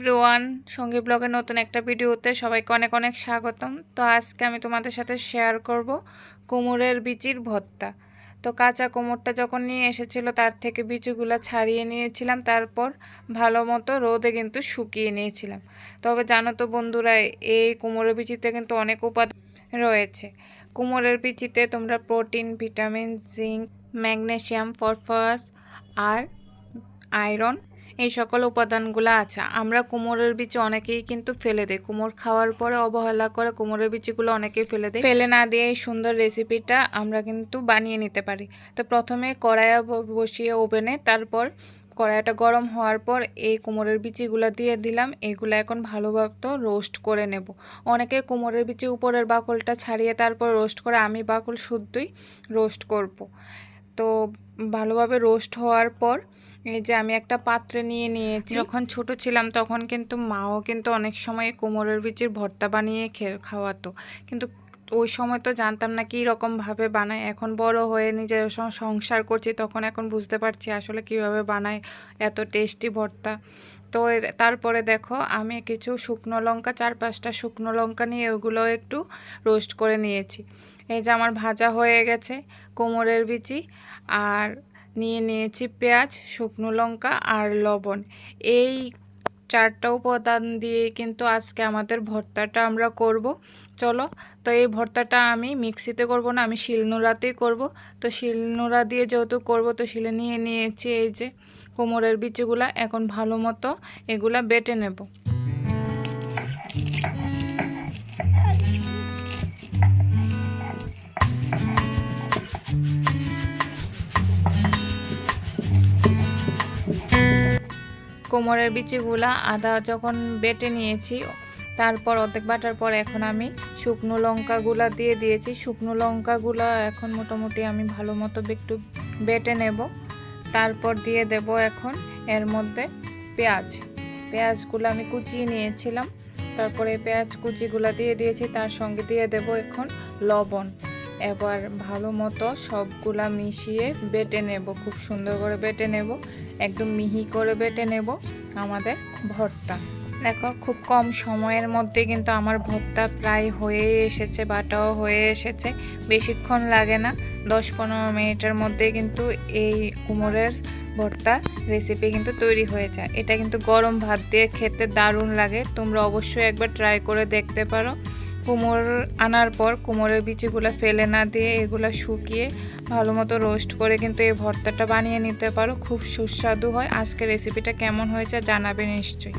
Everyone সঙ্গী ব্লগের নতুন একটা ভিডিওতে সবাইকে অনেক অনেক স্বাগতম। তো আজকে আমি তোমাদের সাথে শেয়ার করব কুমড়ের বিচির ভর্তা তো কাঁচা কুমড়টা যখন নিয়ে এসেছিল, তার থেকে বিচিগুলো ছাড়িয়ে নিয়েছিলাম, তারপর ভালো মতো রোদে কিন্তু শুকিয়ে নিয়েছিলাম। তবে জানো তো বন্ধুরা, এই কুমড়ের বিচিতে কিন্তু অনেক উপাদান রয়েছে। কুমড়ের বিচিতে তোমরা protein, vitamin, zinc magnesium phosphorus আর আয়রন এই সকল উপাদানগুলো আছে। আমরা কুমোরের বীজ অনেকেই কিন্তু ফেলে দেয় কুমোর খাওয়ার পরে অবহেলা করে কুমোরের বীজগুলো অনেকেই ফেলে দেয়। ফেলে না দিয়ে এই সুন্দর রেসিপিটা আমরা কিন্তু বানিয়ে নিতে পারি। তো প্রথমে কড়াইয়া বসিয়ে ওভেনে তারপর কড়াইটা গরম হওয়ার পর এই কুমোরের বিচিগুলো দিয়ে দিলাম। এগুলো এখন ভালোভাবে তো রোস্ট করে নেব। অনেকে কুমোরের বিচি উপরের বাকলটা ছাড়িয়ে তারপর রোস্ট করে আমি বাকল শুদ্ধই রোস্ট করব। তো ভালোভাবে রোস্ট হওয়ার পর এই যে আমি একটা পাত্রে নিয়ে নিয়েছি। যখন ছোট ছিলাম তখন কিন্তু মাও কিন্তু অনেক সময় কোমরের বিচির ভর্তা বানিয়ে খাওয়াতো। কিন্তু ওই সময় তো জানতাম না কী রকমভাবে বানায়। এখন বড় হয়ে নিজে সংসার করছি তখন এখন বুঝতে পারছি আসলে কীভাবে বানায় এত টেস্টি ভর্তা। তো তারপরে দেখো আমি কিছু শুকনো লঙ্কা, চার পাঁচটা শুকনো লঙ্কা নিয়ে ওগুলো একটু রোস্ট করে নিয়েছি। এই যে আমার ভাজা হয়ে গেছে, কোমরের বিচি, আর নিয়ে নিয়েছি পেঁয়াজ, শুকনো লঙ্কা আর লবণ। এই চারটা উপাদান দিয়ে কিন্তু আজকে আমাদের ভর্তাটা আমরা করব। চলো, তো এই ভর্তাটা আমি মিক্সিতে করব না, আমি শিলনোড়াতেই করব। তো শিলনোড়া দিয়ে যেহেতু করব, তো শিলে নিয়ে নিয়েছি এই যে কোমরের বিচিগুলা। এখন ভালো মতো এগুলা বেটে নেব। কোমরের বিচিগুলা আদা যখন বেটে নিয়েছি, তারপর অর্ধেক বাটার পর এখন আমি শুকনো লঙ্কাগুলা দিয়ে দিয়েছি। শুকনো লঙ্কাগুলো এখন মোটামুটি আমি ভালো মতো একটু বেটে নেব। তারপর দিয়ে দেব এখন এর মধ্যে পেঁয়াজ। পেঁয়াজগুলো আমি কুচিয়ে নিয়েছিলাম। তারপরে পেঁয়াজ কুচিগুলো দিয়ে দিয়েছি, তার সঙ্গে দিয়ে দেব এখন লবণ। এবার ভালো মতো সবগুলা মিশিয়ে বেটে নেব, খুব সুন্দর করে বেটে নেব, একদম মিহি করে বেটে নেব আমাদের ভর্তা। দেখো, খুব কম সময়ের মধ্যে কিন্তু আমার ভর্তা প্রায় হয়ে এসেছে, বাটাও হয়ে এসেছে, বেশিক্ষণ লাগে না, দশ পনেরো মিনিটের মধ্যে কিন্তু এই কুমোরের ভর্তা রেসিপি কিন্তু তৈরি হয়ে যায়। এটা কিন্তু গরম ভাত দিয়ে খেতে দারুণ লাগে, তোমরা অবশ্যই একবার ট্রাই করে দেখতে পারো। কুমোর আনার পর কুমোরের বিচিগুলো ফেলে না দিয়ে এগুলো শুকিয়ে ভালো মতো রোস্ট করে কিন্তু এই ভর্তাটা বানিয়ে নিতে পারো। খুব সুস্বাদু হয়। আজকে রেসিপিটা কেমন হয়েছে জানাবে নিশ্চয়ই।